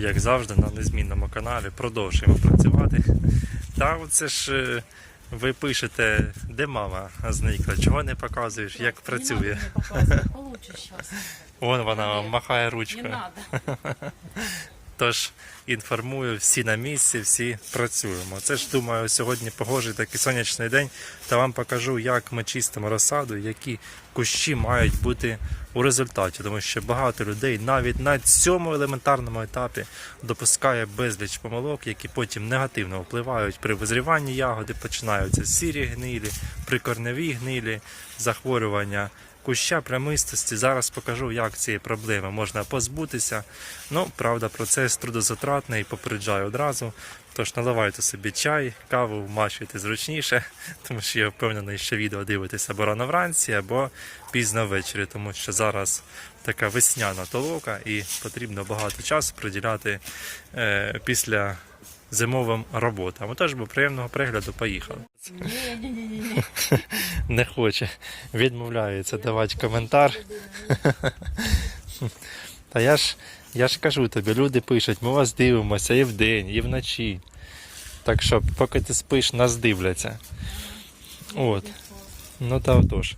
як завжди, на незмінному каналі. Продовжуємо працювати. Та оце ж е, ви пишете, де мама зникла, чого не показуєш, як працює. Не показывать. Вон вона махає Не ручкою. надо. Тож інформую, всі на місці, всі працюємо. Це ж думаю, сьогодні погожий такий сонячний день. Та вам покажу, як ми чистимо розсаду, які кущі мають бути у результаті. Тому що багато людей навіть на цьому елементарному етапі допускає безліч помилок, які потім негативно впливають при визріванні ягоди. Починаються сірі гнилі, прикорневі гнилі, захворювання. Куща прямистості. Зараз покажу, як цієї проблеми можна позбутися. Ну, правда, процес трудозатратний, попереджаю одразу. Тож наливайте собі чай, каву вмачуйте зручніше, тому що я впевнений, що відео дивитеся або рано вранці, або пізно ввечері, тому що зараз така весняна толока і потрібно багато часу приділяти е, після зимовим роботам. Отож, бо приємного перегляду, поїхали. Не хоче, відмовляється давати коментар. Та я ж, я ж кажу тобі, люди пишуть, ми вас дивимося і вдень, і вночі. Так що, поки ти спиш, нас дивляться. От. Ну та отож.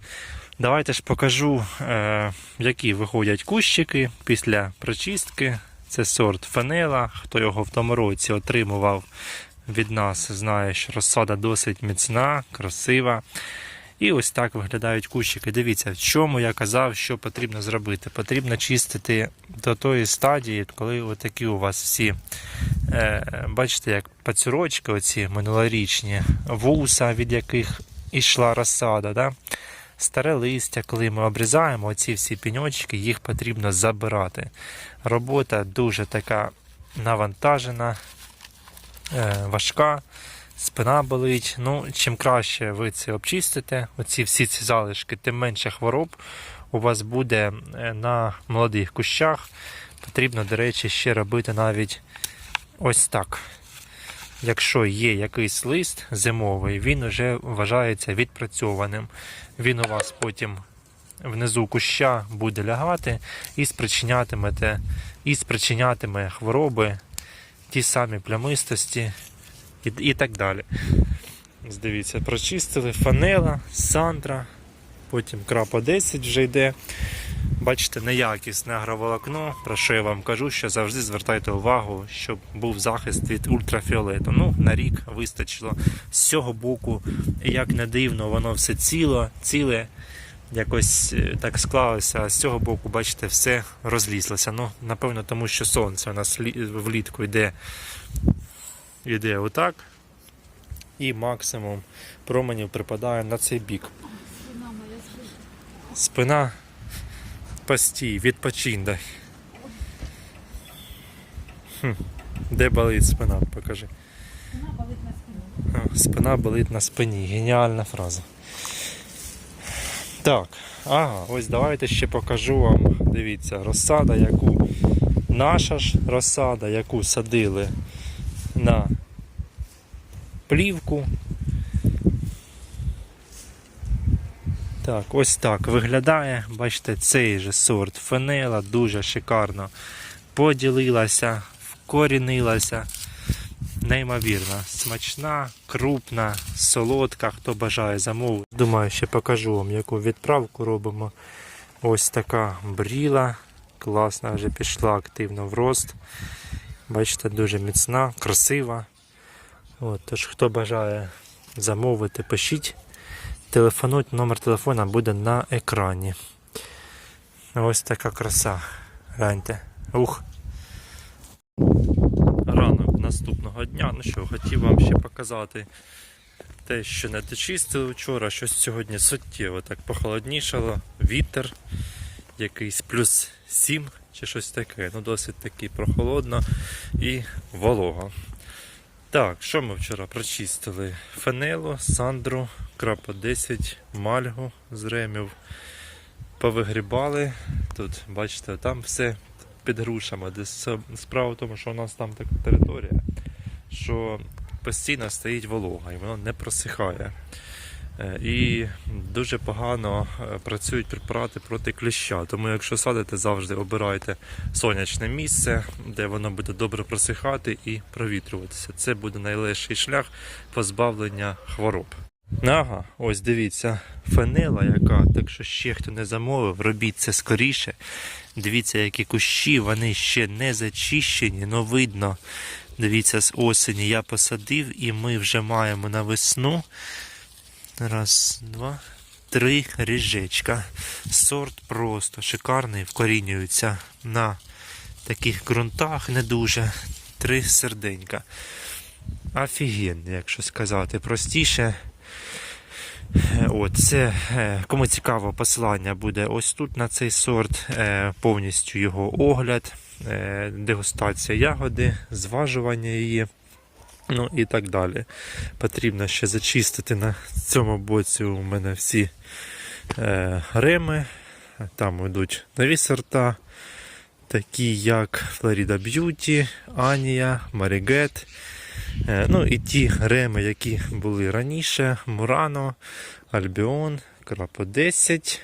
Давайте ж покажу, е, які виходять кущики після прочистки. Це сорт фенела. Хто його в тому році отримував від нас, знає, що розсада досить міцна, красива. І ось так виглядають кущики. Дивіться, в чому я казав, що потрібно зробити. Потрібно чистити до тої стадії, коли отакі у вас всі, е, бачите, як пацюрочки, оці минулорічні, вуса, від яких ішла розсада. Да? Старе листя, коли ми обрізаємо оці всі піньочки, їх потрібно забирати. Робота дуже така навантажена, е, важка, спина болить. Ну, чим краще ви це обчистите, оці всі ці залишки, тим менше хвороб у вас буде е, на молодих кущах. Потрібно, до речі, ще робити навіть ось так. Якщо є якийсь лист зимовий, він вже вважається відпрацьованим. Він у вас потім внизу куща буде лягати і спричинятимете, і спричинятиме хвороби, ті самі плямистості і, і так далі. Дивіться, прочистили фанела, сандра, потім крапа 10 вже йде. Бачите, неякісне агроволокно, про що я вам кажу, що завжди звертайте увагу, щоб був захист від ультрафіолету. Ну, на рік вистачило з цього боку, як не дивно, воно все ціло, ціле, якось е, так склалося, а з цього боку, бачите, все розлізлося. Ну, напевно, тому що сонце у нас влітку йде, йде отак. І максимум променів припадає на цей бік. Спина моя. Спина постій, відпочинь. Хм. Де болить спина? Покажи. Спина болит на спине. А, Спина болить на спині. Геніальна фраза. Так, ага, ось давайте ще покажу вам. Дивіться, розсада, яку наша ж розсада, яку садили на плівку. Так, ось так виглядає. Бачите, цей же сорт фенела дуже шикарно поділилася, вкорінилася. Неймовірно, смачна, крупна, солодка, хто бажає замовити. Думаю, ще покажу вам, яку відправку робимо. Ось така бріла. Класна, вже пішла активно в рост. Бачите, дуже міцна, красива. От, тож, хто бажає замовити, пишіть. Телефонуйте, номер телефона буде на екрані. Ось така краса. Гляньте. Ух. Ранок наступного дня. Ну що, хотів вам ще показати те, що не дочистили вчора, щось сьогодні суттєво так похолоднішало. Вітер, якийсь плюс 7 чи щось таке. Ну, досить таки прохолодно і волого. Так, що ми вчора прочистили? Фенело, сандру, крапа 10, мальгу з ремів. Повигрібали. Тут, бачите, там все під грушами. Десь справа в тому, що у нас там така територія, що постійно стоїть волога і воно не просихає. Е, І дуже погано е, працюють препарати проти кліща. Тому якщо садите, завжди обирайте сонячне місце, де воно буде добре просихати і провітрюватися. Це буде найлегший шлях позбавлення хвороб. Ага, ось дивіться, фенела яка, так що ще хто не замовив, робіть це скоріше. Дивіться, які кущі, вони ще не зачищені, но видно. Дивіться, з осені я посадив і ми вже маємо на весну. Раз, два, три ріжечка. Сорт просто шикарний, вкорінюється на таких ґрунтах не дуже. Три серденька. Офігенний, якщо сказати простіше. От, це, е, кому цікаво, посилання буде ось тут на цей сорт, е, повністю його огляд, е, дегустація ягоди, зважування її, ну і так далі. Потрібно ще зачистити на цьому боці у мене всі е, реми. Там йдуть нові сорта, такі як Florida Beauty, Анія, Марігет. Е, Ну і ті реми, які були раніше: Мурано, Альбіон, Крапо 10.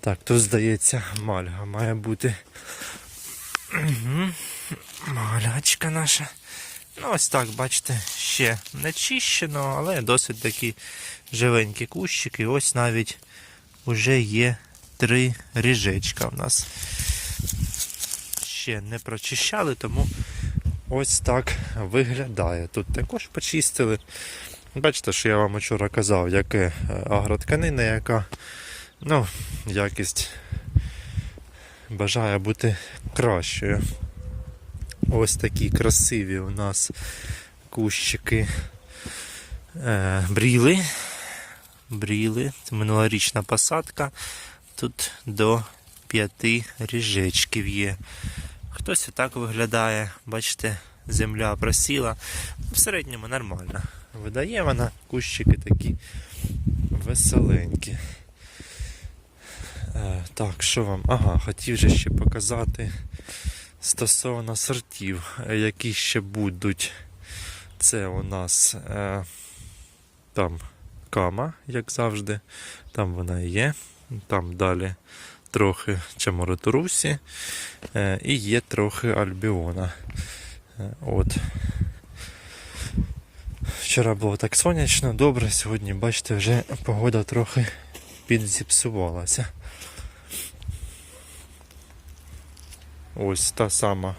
Так, тут здається, мальга має бути. Мгм. Малячка наша. Ось так, бачите, ще не чищено, але досить такі живенькі кущики. Ось навіть вже є три ріжечка в нас. Ще не прочищали, тому ось так виглядає. Тут також почистили. Бачите, що я вам вчора казав, яке е, агротканина, яка ну, якість бажає бути кращою. Ось такі красиві у нас кущики е, бріли. Бріли. Це минулорічна посадка. Тут до п'яти ріжечків є. Хтось і так виглядає, бачите, земля просіла. В середньому нормально. Видає вона кущики такі веселенькі. Е, так, що вам? Ага, хотів же ще показати стосовно сортів, е, які ще будуть. Це у нас е, там кама, як завжди. Там вона є. Там далі трохи чамороторусі. Е, і є трохи альбіона. Е, от. Вчора було так сонячно, добре, сьогодні, бачите, вже погода трохи підзіпсувалася. Ось та сама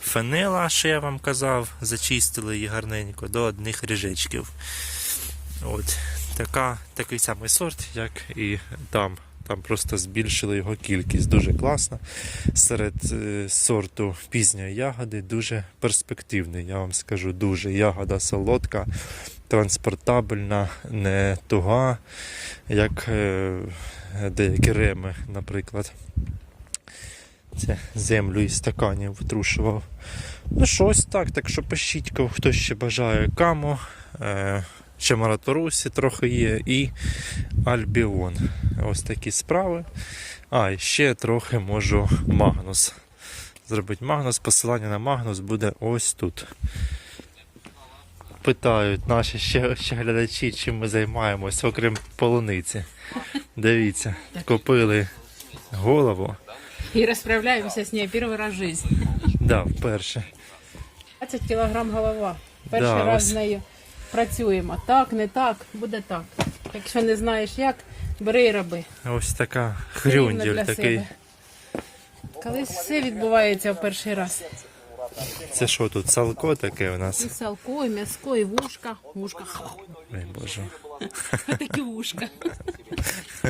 фенела, що я вам казав, зачистили її гарненько до одних ріжечків. От. Така, такий самий сорт, як і там. Там просто збільшили його кількість. Дуже класно. Серед е, сорту пізньої ягоди дуже перспективний, я вам скажу, дуже. Ягода солодка, транспортабельна, не туга, як е, деякі реми, наприклад. Це землю із стаканів витрушував. Ну, щось так, так що пишіть, кого хто ще бажає камо. Е, ще Мараторусі трохи є і Альбіон. Ось такі справи. А, і ще трохи можу Магнус. Зробити Магнус. Посилання на Магнус буде ось тут. Питають наші ще, ще глядачі, чим ми займаємось, окрім полуниці. Дивіться, купили голову. И расправляемся с ней первый раз в жизни. Да, вперше. 20 кілограм голова. Перший Да, раз ось. з нею працюємо. Так, не так, буде так. Якщо не знаєш як, бери і роби. Ось така рівно для такий. себе. Колись все відбувається в перший раз. Це що тут, салко таке у І нас? салко, і м'яско, і вушка. Вушка. Ой, боже. Такі вушка.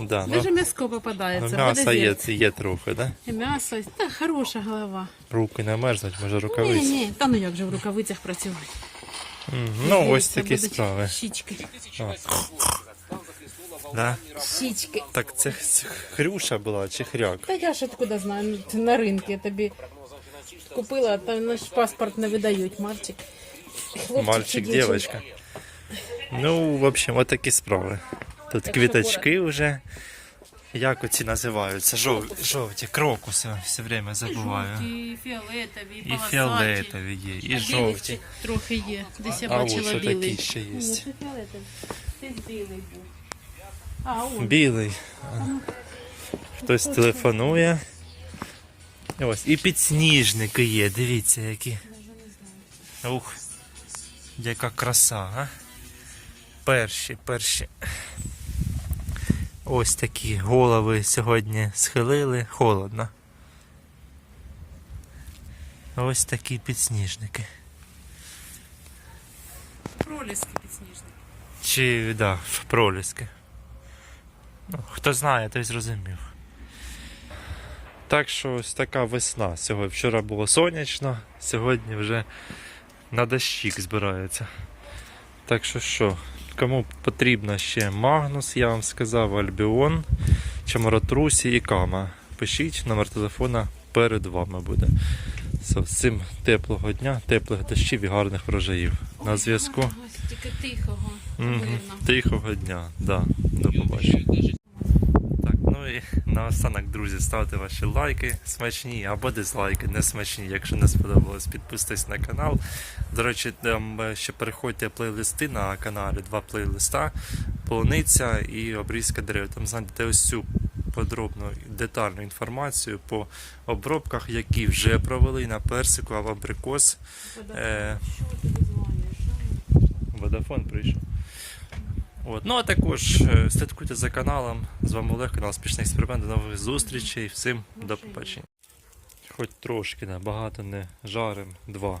Да, Даже ну, м'яско ну, попадається. м'ясо буде є, зірці. є трохи, да? І м'ясо. Та хороша голова. Руки не мерзнуть, може Ні, рукавиці. ні, та ну як же в рукавицях працювати. Мгм. Ну, ось такі справи. Щічки. Да? Щічки. Так це х- хрюша була чи хряк? Та я ж откуда знаю, ну, ти на ринку я тобі купила, а там наш паспорт не видають, мальчик. Хлопчик чи Мальчик, дівчинка. дівчинка. Ну, в общем, от такі справи. Тут квіточки вже Як оці називаються? Жов... Жовті, крокуси, все время забуваю. Жовті, фіолетові, І фіолетові є, і жовті. Трохи є. Десь я А бачила що білий. такі ще є. Ні, це фіолетовий. Це білий був. А. Білий. Хтось телефонує. Ось, і підсніжники є, дивіться які. Ух, яка краса, а? Перші, перші. Ось такі голови сьогодні схилили, холодно. Ось такі підсніжники. Проліски підсніжники. Чи да, проліски. Ну, хто знає, той зрозумів. Так що ось така весна. Сьогодні вчора було сонячно, сьогодні вже на дощик збирається. Так що що, кому потрібно ще Магнус, я вам сказав, Альбіон, Чамаротрусі і Кама. Пишіть, номер телефона перед вами буде. Все, всім теплого дня, теплих дощів і гарних врожаїв. На зв'язку. Тільки тихого. Тихого дня, да. До побачення. Так, ну і наостанок, друзі, ставте ваші лайки смачні або дизлайки не смачні. Якщо не сподобалось, підписуйтесь на канал. До речі, там е, ще переходьте плейлисти на каналі, два плейлиста, полуниця і обрізка дерев. Там знайдете ось цю подробну детальну інформацію по обробках, які вже провели на персику або абрикос. Е, ти дзвониш? Водафон прийшов. От. Ну а також е, слідкуйте за каналом. З вами Олег, канал Спішний експеримент. До нових зустрічей. Всім до побачення. Хоч трошки, набагато не жарим. Два.